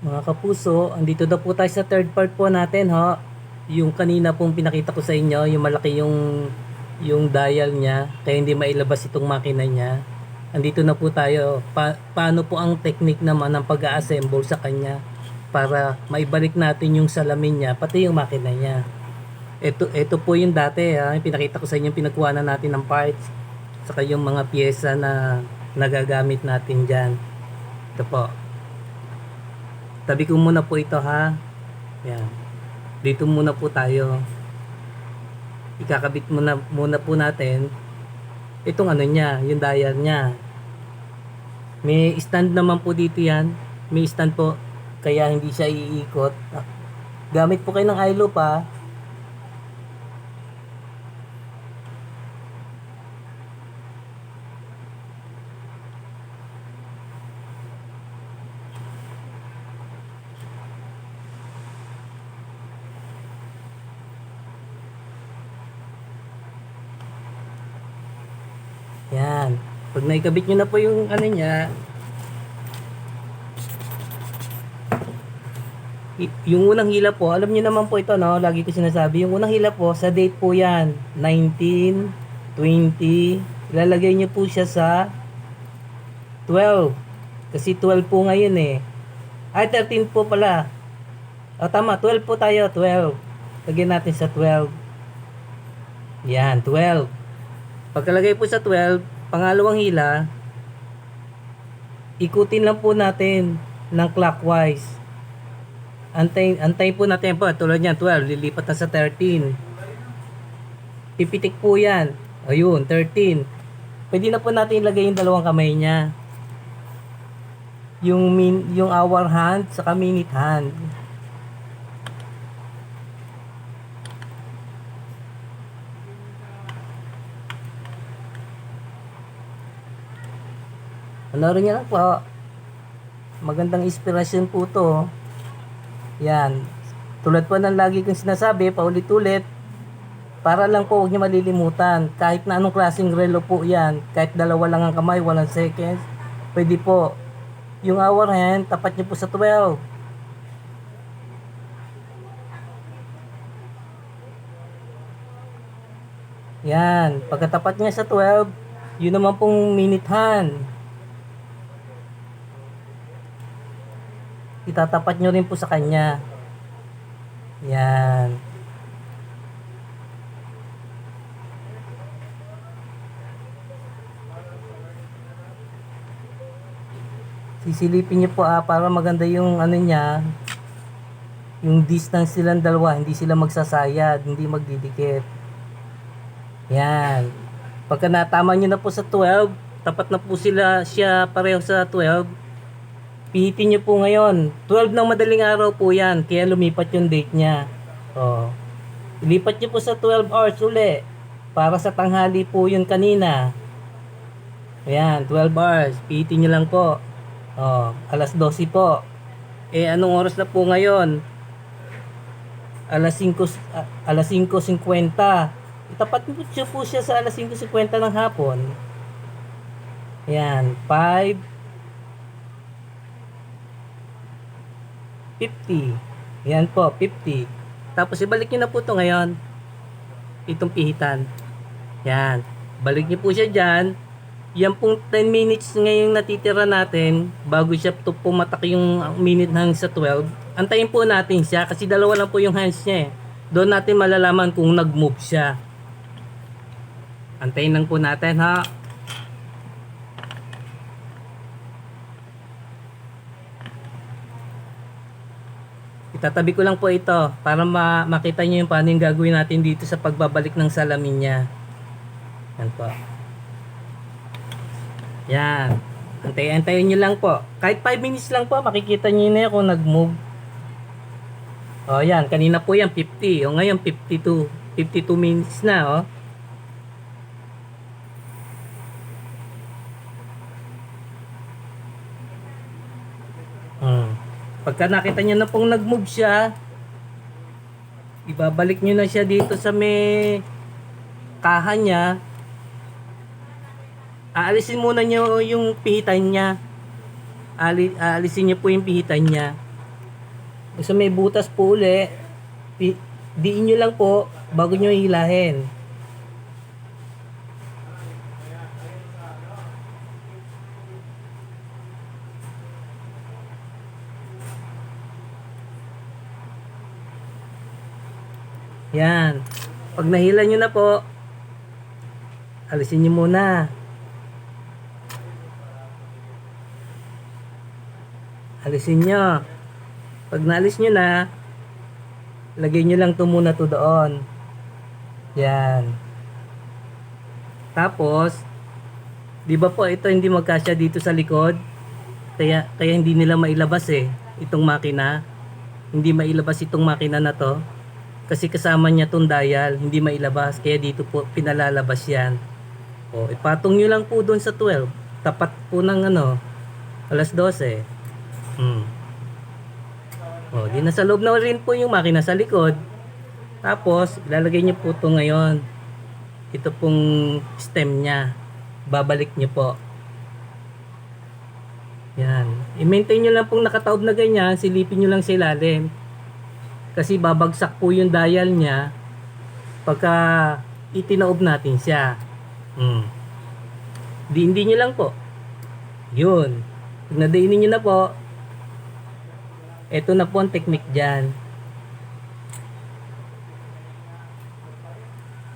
Mga kapuso, andito na po tayo sa third part po natin, ho. Yung kanina pong pinakita ko sa inyo, yung malaki yung yung dial niya, kaya hindi mailabas itong makina niya. Andito na po tayo. Pa- paano po ang technique naman ng pag-assemble sa kanya para maibalik natin yung salamin niya, pati yung makina niya. Ito, ito po yung dati, ha. Yung pinakita ko sa inyo, pinagkuha na natin ng parts, saka yung mga pyesa na nagagamit natin dyan. Ito po. Tabi ko muna po ito ha. Yan. Dito muna po tayo. Ikakabit muna, muna po natin itong ano niya, yung dial niya. May stand naman po dito yan. May stand po. Kaya hindi siya iikot. Gamit po kayo ng eye loop ha. Yan. Pag naikabit nyo na po yung ano niya, yung unang hila po, alam niyo naman po ito, no? Lagi ko sinasabi, yung unang hila po, sa date po yan, 19, 20, ilalagay niyo po siya sa 12. Kasi 12 po ngayon eh. Ay, 13 po pala. O tama, 12 po tayo, 12. Lagyan natin sa 12. Yan, 12. Pagkalagay po sa 12, pangalawang hila, ikutin lang po natin ng clockwise. Antay, antay po natin po, tulad niyan, 12, lilipat na sa 13. Pipitik po yan. Ayun, 13. Pwede na po natin ilagay yung dalawang kamay niya. Yung, min, yung hour hand, saka minute hand. Panoorin niyo lang po. Magandang inspirasyon po to. Yan. Tulad po ng lagi kong sinasabi, paulit-ulit, para lang po huwag niyo malilimutan. Kahit na anong klaseng relo po yan, kahit dalawa lang ang kamay, walang seconds, pwede po. Yung hour hand, tapat niyo po sa 12. Yan. Pagkatapat niya sa 12, yun naman pong minute hand. Itatapat nyo rin po sa kanya. Yan. Sisilipin nyo po ah, para maganda yung ano niya, yung distance silang dalawa, hindi sila magsasayad, hindi magdidikit. Yan. Pagka natama nyo na po sa 12, tapat na po sila siya pareho sa 12, Pihitin niyo po ngayon. 12 ng madaling araw po yan. Kaya lumipat yung date niya. Oh. Ilipat niyo po sa 12 hours uli. Para sa tanghali po yun kanina. Ayan, 12 hours. Pihitin niyo lang po. Oh, alas 12 po. Eh, anong oras na po ngayon? Alas 5, ah, alas 5.50. Itapat niyo po siya sa alas 5.50 ng hapon. Ayan, 5, 50. Yan po, 50. Tapos ibalik nyo na po ito ngayon. Itong pihitan. Yan. Balik nyo po siya dyan. Yan pong 10 minutes ngayong natitira natin bago siya to pumatak yung minute hang sa 12. Antayin po natin siya kasi dalawa lang po yung hands niya eh. Doon natin malalaman kung nag-move siya. Antayin lang po natin ha. Itatabi ko lang po ito para ma makita nyo yung paano yung gagawin natin dito sa pagbabalik ng salamin niya. Yan po. Yan. Antay-antayin nyo lang po. Kahit 5 minutes lang po, makikita nyo na yan kung nag-move. O yan, kanina po yan 50. O ngayon 52. 52 minutes na oh. Pagka nakita niya na pong nag-move siya, ibabalik niyo na siya dito sa may kaha niya. Aalisin muna niyo yung pihitan niya. Ali, aalisin niyo po yung pihitan niya. So may butas po uli, diin nyo lang po bago nyo hilahin. Yan. Pag nahila nyo na po, alisin nyo muna. Alisin nyo. Pag naalis nyo na, lagay nyo lang to muna to doon. Yan. Tapos, di ba po ito hindi magkasya dito sa likod? Kaya, kaya hindi nila mailabas eh, itong makina. Hindi mailabas itong makina na to. Kasi kasama niya tong dial, hindi mailabas. Kaya dito po pinalalabas yan. O, ipatong nyo lang po doon sa 12. Tapat po ng ano, alas 12. Hmm. O, di nasa loob na rin po yung makina sa likod. Tapos, ilalagay nyo po ito ngayon. Ito pong stem niya. Babalik nyo po. Yan. I-maintain nyo lang pong nakataob na ganyan. Silipin nyo lang sa ilalim. Kasi babagsak po yung dial niya pagka itinaob natin siya. Hmm. Diindi nyo lang po. Yun. Pag nadainin nyo na po, ito na po ang technique dyan.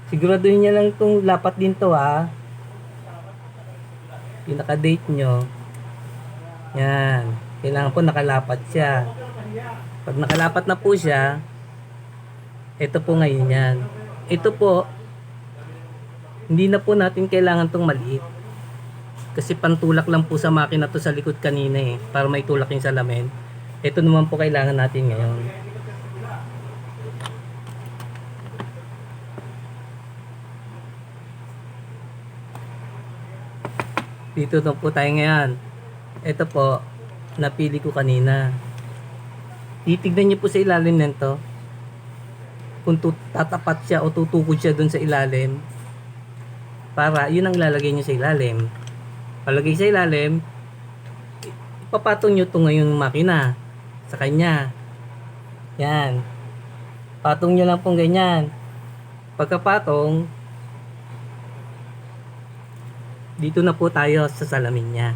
Siguraduhin nyo lang itong lapat din to ha. Pinaka-date nyo. Yan. Kailangan po nakalapat siya. Pag nakalapat na po siya, ito po ngayon yan. Ito po, hindi na po natin kailangan tong maliit. Kasi pantulak lang po sa makina to sa likod kanina eh, para may tulak yung salamin. Ito naman po kailangan natin ngayon. Dito na po tayo ngayon. Ito po, napili ko kanina. Titignan niyo po sa ilalim nito. Kung tatapat siya o tutukod siya dun sa ilalim. Para, yun ang ilalagay niyo sa ilalim. Palagay sa ilalim, ipapatong niyo to ngayon makina sa kanya. Yan. Patong niyo lang pong ganyan. Pagkapatong, dito na po tayo sa salamin niya.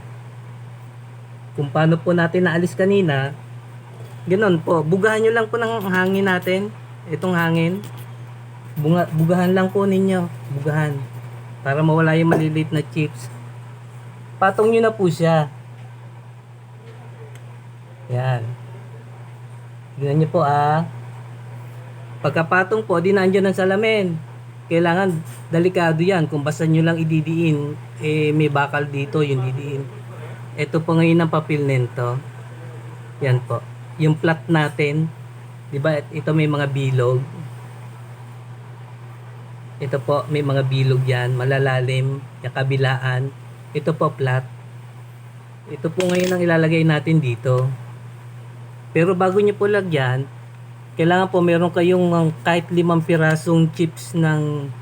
Kung paano po natin naalis kanina, Ganon po. Bugahan nyo lang po ng hangin natin. Itong hangin. Bunga, bugahan lang po ninyo. Bugahan. Para mawala yung maliliit na chips. Patong nyo na po siya. Yan. Tignan nyo po ah. Pagkapatong po, di nandiyan ang salamin. Kailangan delikado yan. Kung basta nyo lang ididiin, eh may bakal dito yung didiin. Ito po ngayon ang papel nito. Yan po yung plat natin, 'di ba? Ito may mga bilog. Ito po may mga bilog 'yan, malalalim, yung kabilaan. Ito po plat. Ito po ngayon ang ilalagay natin dito. Pero bago niyo po lagyan, kailangan po meron kayong kahit limang pirasong chips ng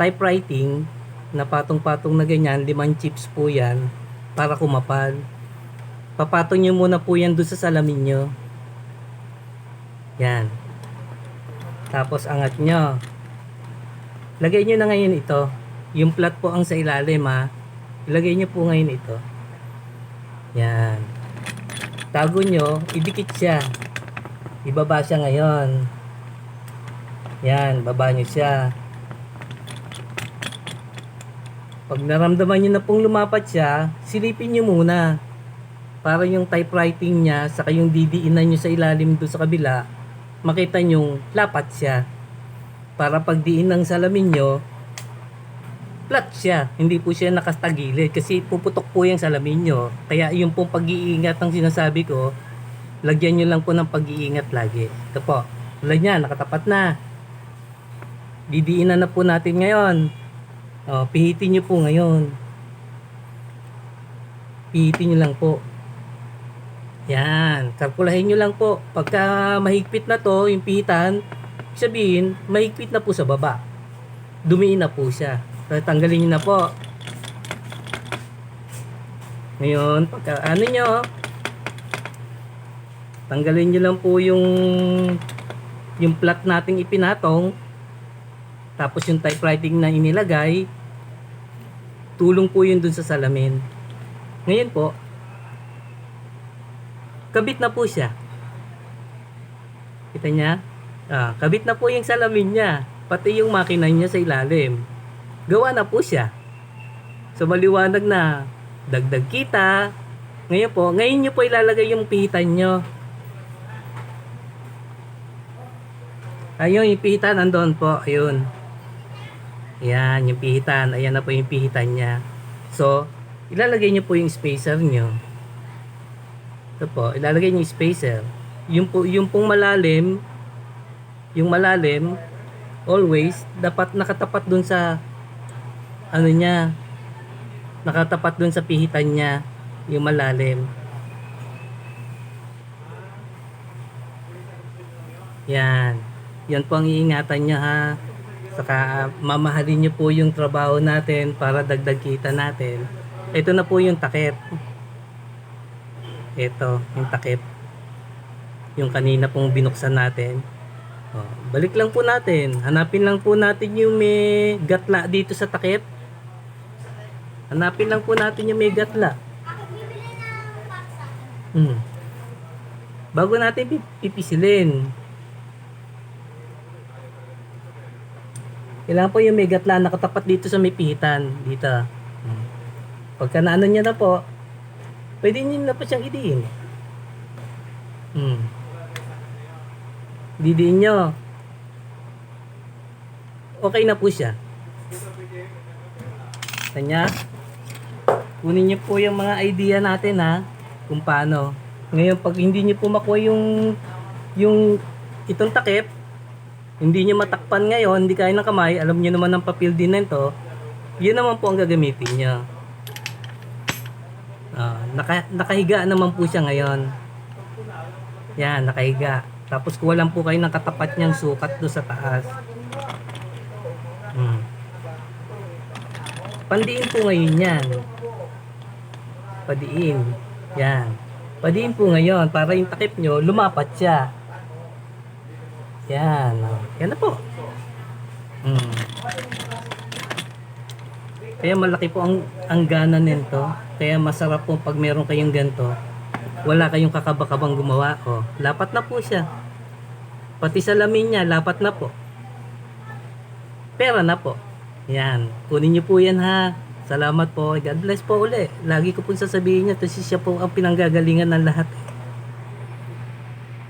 typewriting na patong-patong na ganyan, limang chips po yan para kumapal. Papatong nyo muna po yan doon sa salamin nyo. Yan. Tapos angat nyo. Lagay nyo na ngayon ito. Yung plat po ang sa ilalim ha. Ilagay nyo po ngayon ito. Yan. Tago nyo, idikit siya. Ibaba siya ngayon. Yan, baba nyo siya. Pag naramdaman nyo na pong lumapat siya, silipin nyo muna para yung typewriting niya saka yung didiinan nyo sa ilalim doon sa kabila makita nyo lapat siya. Para pag diin ng salamin nyo flat siya. Hindi po siya nakastagilid kasi puputok po yung salamin nyo kaya yung pong pag-iingat ang sinasabi ko lagyan nyo lang po ng pag-iingat lagi. Ito po. Tulad niya nakatapat na. Didiinan na po natin ngayon. O, pihitin nyo po ngayon. Pihitin nyo lang po yan, kalkulahin nyo lang po. Pagka mahigpit na to, yung pihitan, sabihin, mahigpit na po sa baba. Dumiin na po siya. So, tanggalin nyo na po. Ngayon, pagka ano nyo, Tanggalin nyo lang po yung yung plot nating ipinatong. Tapos yung typewriting na inilagay. Tulong po yun dun sa salamin. Ngayon po, kabit na po siya. Kita niya? Ah, kabit na po yung salamin niya. Pati yung makina niya sa ilalim. Gawa na po siya. So maliwanag na dagdag kita. Ngayon po, ngayon nyo po ilalagay yung pihitan nyo. Ayun, yung pihitan andon po. Ayun. Yan, yung pihitan. Ayan na po yung pihitan niya. So, ilalagay nyo po yung spacer nyo. Ito po, ilalagay nyo yung spacer. Yung, po, yung pong malalim, yung malalim, always, dapat nakatapat dun sa, ano niya, nakatapat dun sa pihitan niya, yung malalim. Yan. Yan po ang iingatan niya ha. Saka ah, mamahalin niyo po yung trabaho natin para dagdag kita natin. Ito na po yung takip. Ito, yung takip. Yung kanina pong binuksan natin. Oh, balik lang po natin. Hanapin lang po natin yung may gatla dito sa takip. Hanapin lang po natin yung may gatla. Hmm. Bago natin pip- pipisilin. Kailangan po yung may gatla nakatapat dito sa may pihitan. Dito. Hmm. Pagka naano niya na po, pwede niyo na po siyang idiin. Hmm. Didiin nyo. Okay na po siya. Kanya, kunin niyo po yung mga idea natin ha, kung paano. Ngayon, pag hindi niyo po makuha yung, yung itong takip, hindi niyo matakpan ngayon, hindi kaya ng kamay, alam niyo naman ng papel din na ito, yun naman po ang gagamitin niyo. Naka, nakahiga naman po siya ngayon. Yan, nakahiga. Tapos kuha lang po kayo ng katapat niyang sukat do sa taas. Hmm. Pandiin po ngayon yan. Padiin. Yan. Padiin po ngayon para yung takip nyo lumapat siya. Yan. Yan na po. Hmm. Kaya malaki po ang, ang gana nito. Kaya masarap po pag meron kayong ganito. Wala kayong kakabakabang gumawa. O, lapat na po siya. Pati sa lamin niya, lapat na po. Pera na po. Yan. Kunin niyo po yan ha. Salamat po. God bless po uli. Lagi ko po sasabihin niya. Kasi siya po ang pinanggagalingan ng lahat.